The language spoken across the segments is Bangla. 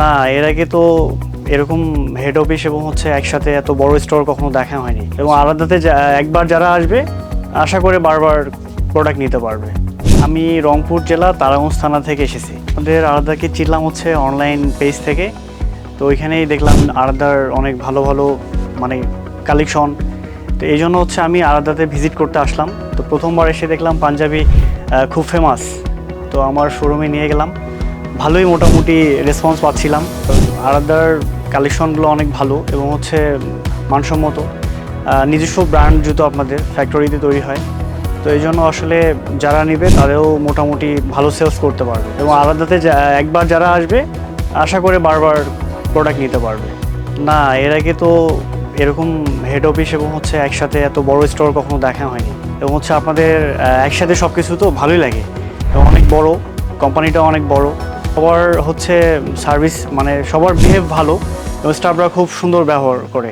না, এর আগে তো এরকম হেড অফিস এবং হচ্ছে একসাথে এত বড় স্টোর কখনো দেখা হয়নি। এবং আলাদাতে একবার যারা আসবে, আশা করে বারবার প্রোডাক্ট নিতে পারবে। আমি রংপুর জেলা তারাগঞ্জ থানা থেকে এসেছি। আমাদের আলাদাকে চিনলাম হচ্ছে অনলাইন পেজ থেকে। তো ওইখানেই দেখলাম আলাদার অনেক ভালো ভালো মানে কালেকশন তো এই জন্য হচ্ছে আমি আলাদাতে ভিজিট করতে আসলাম। তো প্রথমবার এসে দেখলাম পাঞ্জাবি খুব ফেমাস তো আমার শোরুমে নিয়ে গেলাম। ভালোই মোটামুটি রেসপন্স পাচ্ছিলাম। তো আলাদার কালেকশনগুলো অনেক ভালো এবং হচ্ছে মানসম্মত। নিজস্ব ব্র্যান্ড জুতো আপনাদের ফ্যাক্টরিতে তৈরি হয়। তো এই জন্য আসলে যারা নেবে, তাদেরও মোটামুটি ভালো সেলস করতে পারবে। এবং আলাদাতে একবার যারা আসবে, আশা করে বারবার প্রোডাক্ট নিতে পারবে। না, এর আগে তো এরকম হেড অফিস এবং হচ্ছে একসাথে এত বড় স্টোর কখনো দেখা হয়নি। এবং হচ্ছে আপনাদের একসাথে সব কিছু তো ভালোই লাগে। এবং অনেক বড় কোম্পানিটা অনেক বড়। সবার হচ্ছে সার্ভিস মানে সবার বিহেভ ভালো এবং স্টাফরা খুব সুন্দর ব্যবহার করে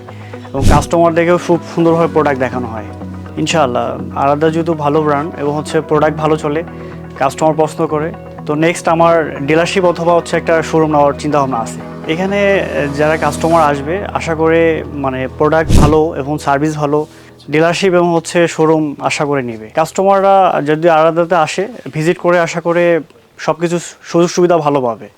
এবং কাস্টমারদেরকেও খুব সুন্দরভাবে প্রোডাক্ট দেখানো হয়। ইনশাআল্লাহ আলাদা যেহেতু ভালো ব্র্যান্ড এবং হচ্ছে প্রোডাক্ট ভালো চলে কাস্টমার পছন্দ করে, তো নেক্সট আমার ডিলারশিপ অথবা হচ্ছে একটা শোরুম নেওয়ার চিন্তা ভাবনা আছে। এখানে যারা কাস্টমার আসবে, আশা করে মানে প্রোডাক্ট ভালো এবং সার্ভিস ভালো ডিলারশিপ এবং হচ্ছে শোরুম আশা করে নেবে। কাস্টমাররা যদি আলাদাতে আসে ভিজিট করে আশা করে সব কিছু সুযোগ সুবিধা ভালো পাবে।